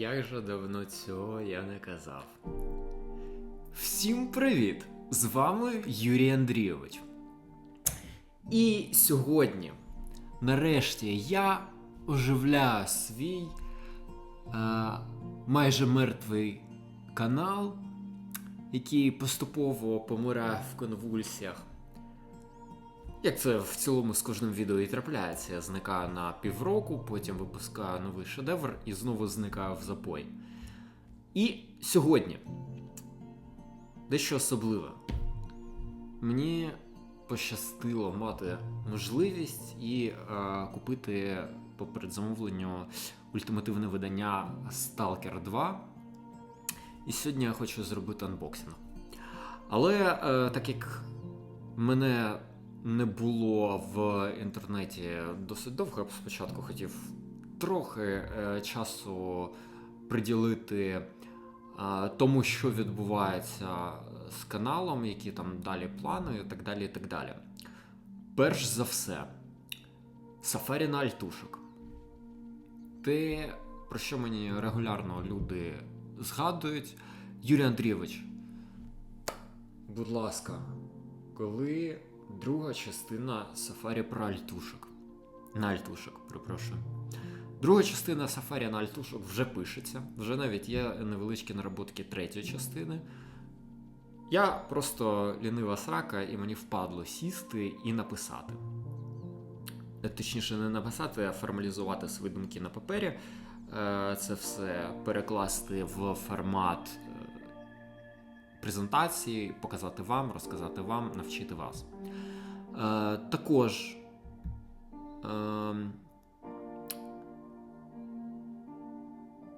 Як же давно цього я не казав. Всім привіт! З вами Юрій Андрійович. І сьогодні, нарешті, я оживляю свій е, майже мертвий канал, який поступово помирає в конвульсіях. Як це в цілому з кожним відео і трапляється, я зникаю на півроку, потім випускаю новий шедевр і знову зникаю в запой. І сьогодні дещо особливе. Мені пощастило мати можливість і е, купити по передзамовленню ультимативне видання Stalker 2. І сьогодні я хочу зробити анбоксинг. Але е, так як мене не було в інтернеті досить довго, я спочатку хотів трохи е, часу приділити е, тому, що відбувається з каналом, які там далі плани, і так далі. і так далі. Перш за все, Сафарі на альтушок. Те, про що мені регулярно люди згадують. Юрій Андрійович, будь ласка, коли друга частина Сафарі про альтушок. На альтушок, перепрошую. Друга частина Сафарі на альтушок вже пишеться, вже навіть є невеличкі нароботки третьої частини. Я просто лінива срака, і мені впадло сісти і написати. Е, Точніше, не написати, а формалізувати свої думки на папері. Е, Це все перекласти в формат презентації, показати вам, розказати вам, навчити вас. Е, Також. ем,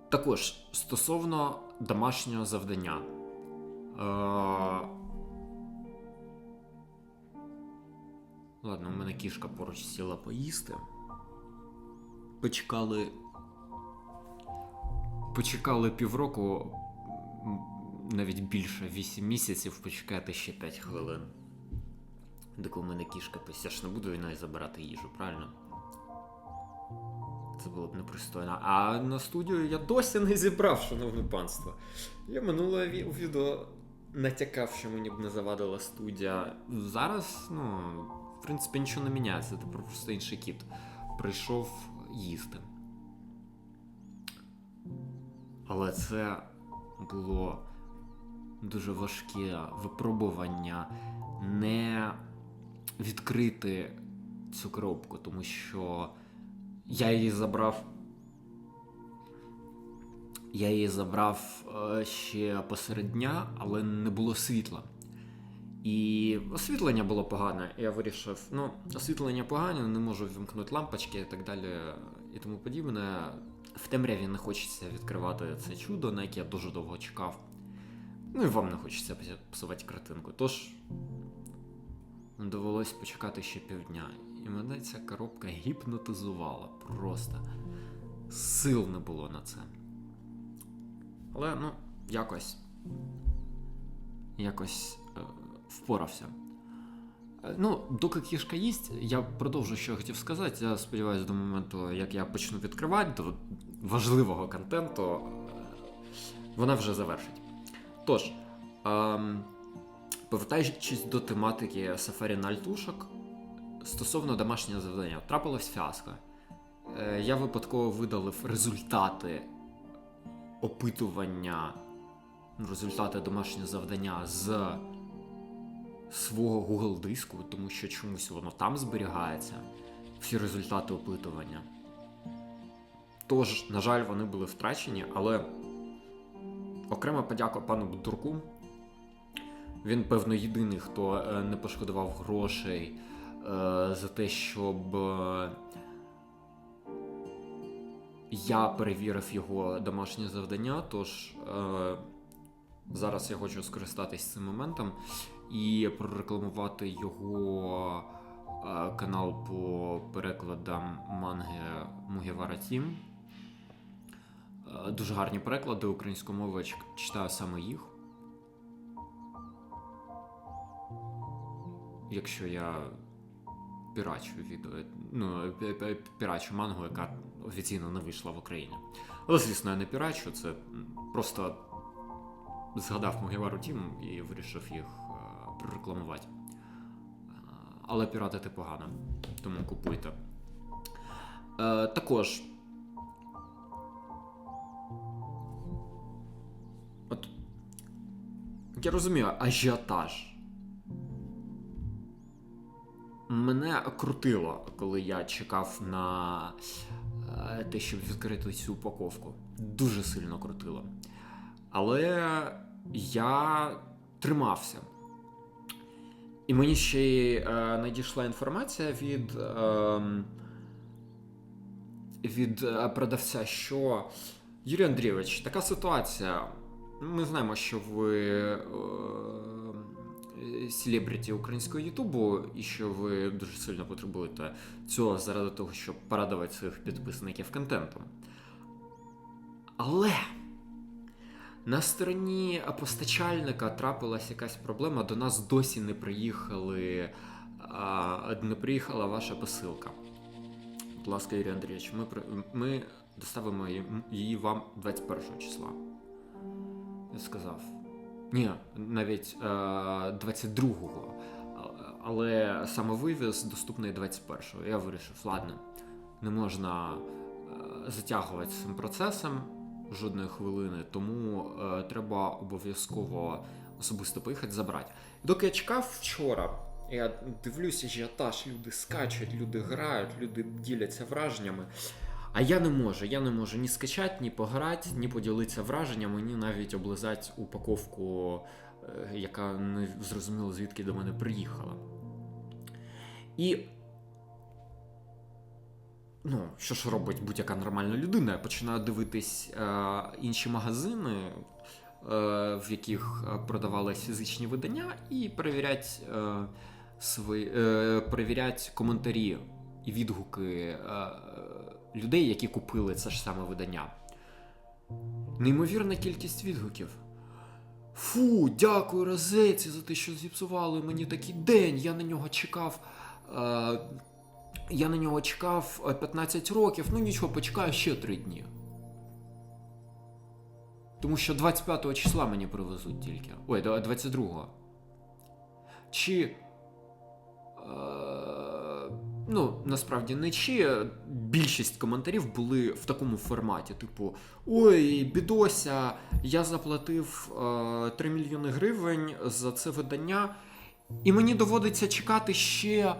Також стосовно домашнього завдання. Е, Ладно, у мене кішка поруч сіла поїсти. Почекали. Почекали півроку, навіть більше 8 місяців, почекати ще 5 хвилин. Доки у мене кішка пись. Ж не буду від неї забирати їжу, правильно? Це було б непристойно. А на студію я досі не зібрав, шановне панство. Я минуле ві- відео натякав, що мені б не завадила студія. Зараз, ну, в принципі, нічого не міняється. Це просто інший кіт. Прийшов їсти. Але це було дуже важке випробування не відкрити цю коробку, тому що я її забрав. Я її забрав е, ще посеред дня, але не було світла. І освітлення було погане. Я вирішив, ну, освітлення погане, не можу вімкнути лампочки і так далі, і тому подібне. В темряві не хочеться відкривати це чудо, на яке я дуже довго чекав. Ну і вам не хочеться псувати картинку. Тож довелось почекати ще півдня. І мене ця коробка гіпнотизувала просто. Сил не було на це. Але, ну, якось. Якось е, впорався. Е, Ну, доки кішка їсть, я продовжу, що я хотів сказати. Я сподіваюся, до моменту, як я почну відкривати до важливого контенту, е, вона вже завершить. Тож, ем, повертаючись до тематики Сафарі на альтушок, стосовно домашнього завдання, трапилась фіаско. Е, Я випадково видалив результати опитування, ну, результати домашнього завдання з свого Google диску, тому що чомусь воно там зберігається, всі результати опитування. Тож, на жаль, вони були втрачені, але окрема подяка пану Будурку. Він, певно, єдиний, хто е, не пошкодував грошей е, за те, щоб е, я перевірив його домашнє завдання. Тож зараз я хочу скористатись цим моментом і прорекламувати його канал по перекладам манги Мугівара Тім. Е, Дуже гарні переклади українською мовою, я читаю саме їх. Якщо я пірачу відео, ну, пі- пі- пірачу мангу, яка офіційно не вийшла в Україні. Але, звісно, я не пірачу, це просто згадав Могівару Тім і вирішив їх е, прорекламувати. Е, Але піратити погано, тому купуйте. Е, також. Я розумію, ажіотаж. Мене крутило, коли я чекав на е, те, щоб відкрити цю упаковку. Дуже сильно крутило. Але я тримався. І мені ще й е, надійшла інформація від, е, від продавця, що Юрій Андрійович, така ситуація. Ми знаємо, що ви е, селебріті українського Ютубу, і що ви дуже сильно потребуєте цього заради того, щоб порадувати своїх підписників контентом. Але на стороні постачальника трапилась якась проблема. До нас досі не приїхали. а, Не приїхала ваша посилка. Будь ласка, Юрій Андрійович, ми, ми доставимо її вам 21 числа. Сказав. Ні, навіть е, 22-го. Але саме вивіз доступний 21-го. Я вирішив, ладно, не можна е, затягувати цим процесом жодної хвилини, тому е, треба обов'язково особисто поїхати забрати. Доки я чекав вчора, я дивлюся, ажіотаж, люди скачуть, люди грають, люди діляться враженнями. А я не можу, я не можу ні скачати, ні пограти, ні поділитися враженнями, ні навіть облизати упаковку, е, яка не зрозуміло звідки до мене приїхала. І. Ну, що ж робить будь-яка нормальна людина? Я починаю дивитись е, інші магазини, е, в яких е, продавались фізичні видання, і перевіряти, е, свої, е, перевіряти коментарі і відгуки е, людей, які купили це ж саме видання. Неймовірна кількість відгуків. Фу, дякую розетці за те, що зіпсували мені такий день. Я на нього чекав. Е, я на нього чекав е, 15 років, ну нічого, почекаю ще 3 дні. Тому що 25 числа мені привезуть тільки. Ой, 22-го. Чи. Е, ну, насправді не чи. Більшість коментарів були в такому форматі: типу, ой, бідося, я заплатив е, 3 мільйони гривень за це видання, і мені доводиться чекати ще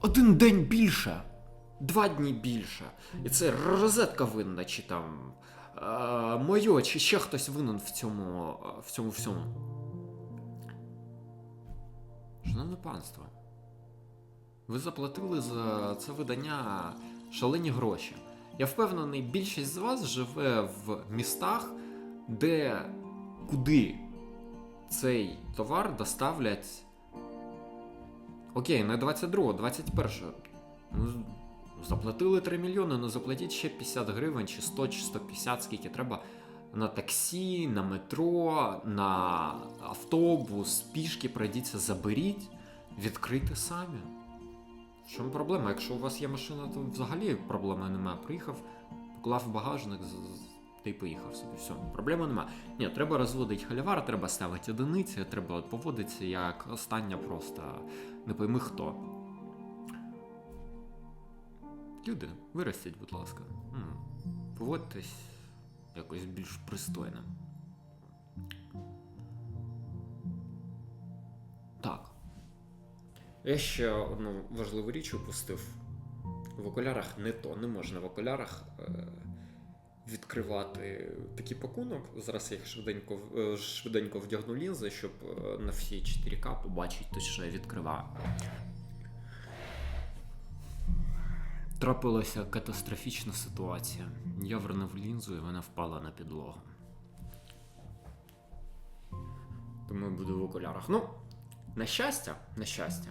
один день більше, два дні більше. І це розетка винна, чи там е, моє, чи ще хтось винен в цьому, е, в цьому всьому. Шановне панство, ви заплатили за це видання шалені гроші. Я впевнений, більшість з вас живе в містах, де куди цей товар доставлять. Окей, не 22, 21. Ну, заплатили 3 мільйони, ну заплатіть ще 50 гривень, чи 100, чи 150, скільки треба на таксі, на метро, на автобус, пішки пройдіться, заберіть, відкрийте самі. В чому проблема? Якщо у вас є машина, то взагалі проблеми немає. Приїхав, поклав багажник, та й поїхав собі. Все, проблеми нема. Ні, треба розводити халявар, треба ставити одиниці, треба поводитися як остання просто не пойми хто. Люди, виростіть, будь ласка. Поводьтесь якось більш пристойно. Так. Я ще одну важливу річ упустив. В окулярах не то, не можна в окулярах е, відкривати такий пакунок. Зараз я їх швиденько, е, швиденько вдягну лінзи, щоб е, на всі 4К побачити те, що я відкриваю. Трапилася катастрофічна ситуація. Я вернув лінзу і вона впала на підлогу. Тому я буду в окулярах. Ну, на щастя, на щастя,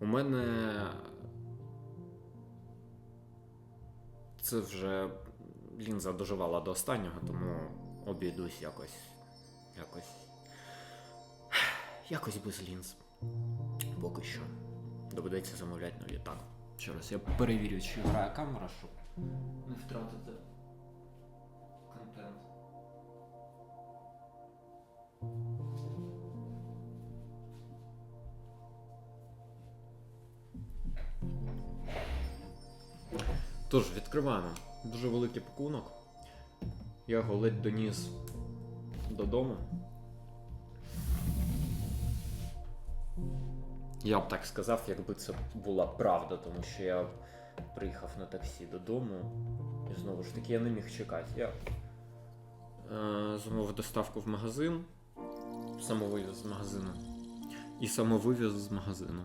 у мене це вже лінза доживала до останнього, тому обійдусь якось. Якось. Якось без лінз. Поки що. Доведеться замовляти нові. Так. Ще раз я перевірю, чи грає камера, щоб не втратити Тож, відкриваємо. Дуже великий пакунок. Я його ледь доніс додому. Я б так сказав, якби це була правда, тому що я приїхав на таксі додому. І знову ж таки я не міг чекати. Я е, замовив доставку в магазин, самовивіз з магазину. І самовивіз з магазину.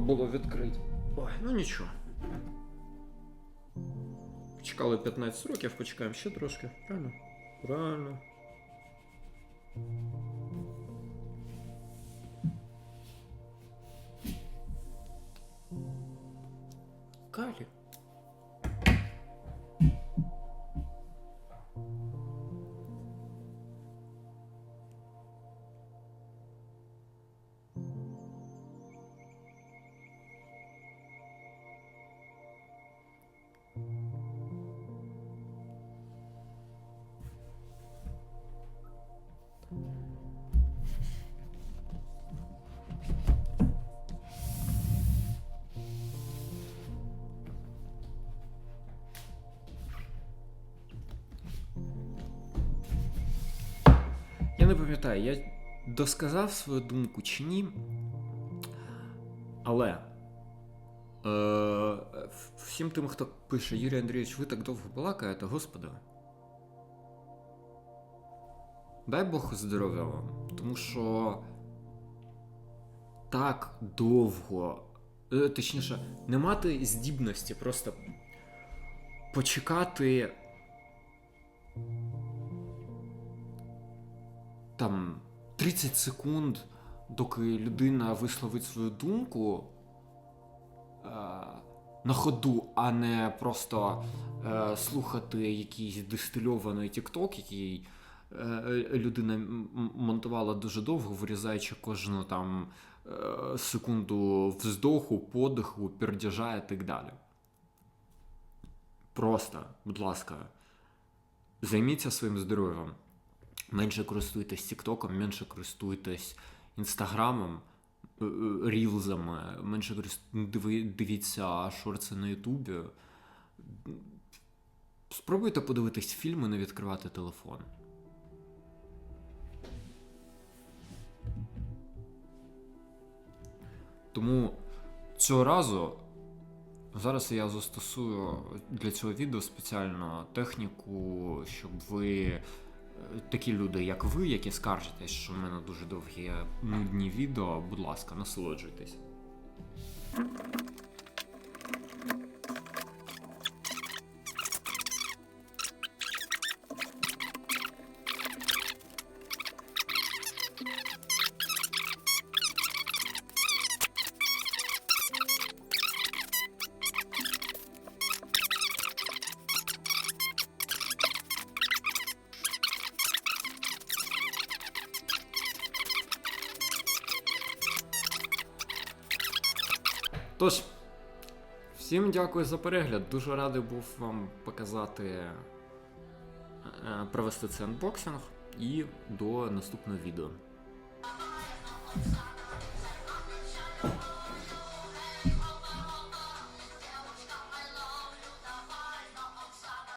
Було відкрити. Ой, ну нічого. Чекали 15 років, почекаємо ще трошки. Правильно? Правильно. Калі. Не пам'ятаю, я досказав свою думку чи ні. Але. Е, всім тим, хто пише, Юрій Андрійович, ви так довго балакаєте, господи. Дай Бог здоров'я вам. Тому що так довго. е, Точніше, не мати здібності просто почекати там 30 секунд, доки людина висловить свою думку е, на ходу, а не просто е, слухати якийсь дистильований TikTok, який е, людина монтувала дуже довго, вирізаючи кожну там е, секунду вздоху, подиху, пердяжа і так далі. Просто, будь ласка, займіться своїм здоров'ям менше користуйтесь Тіктоком, менше користуйтесь Інстаграмом, е, е, рілзами, менше диви- дивіться шорти на Ютубі. Спробуйте подивитись фільми, не відкривати телефон. Тому цього разу зараз я застосую для цього відео спеціально техніку, щоб ви е, такі люди, як ви, які скаржитесь, що в мене дуже довгі нудні відео, будь ласка, насолоджуйтесь. Тож, всім дякую за перегляд. Дуже радий був вам показати, е, провести цей анбоксинг і до наступного відео.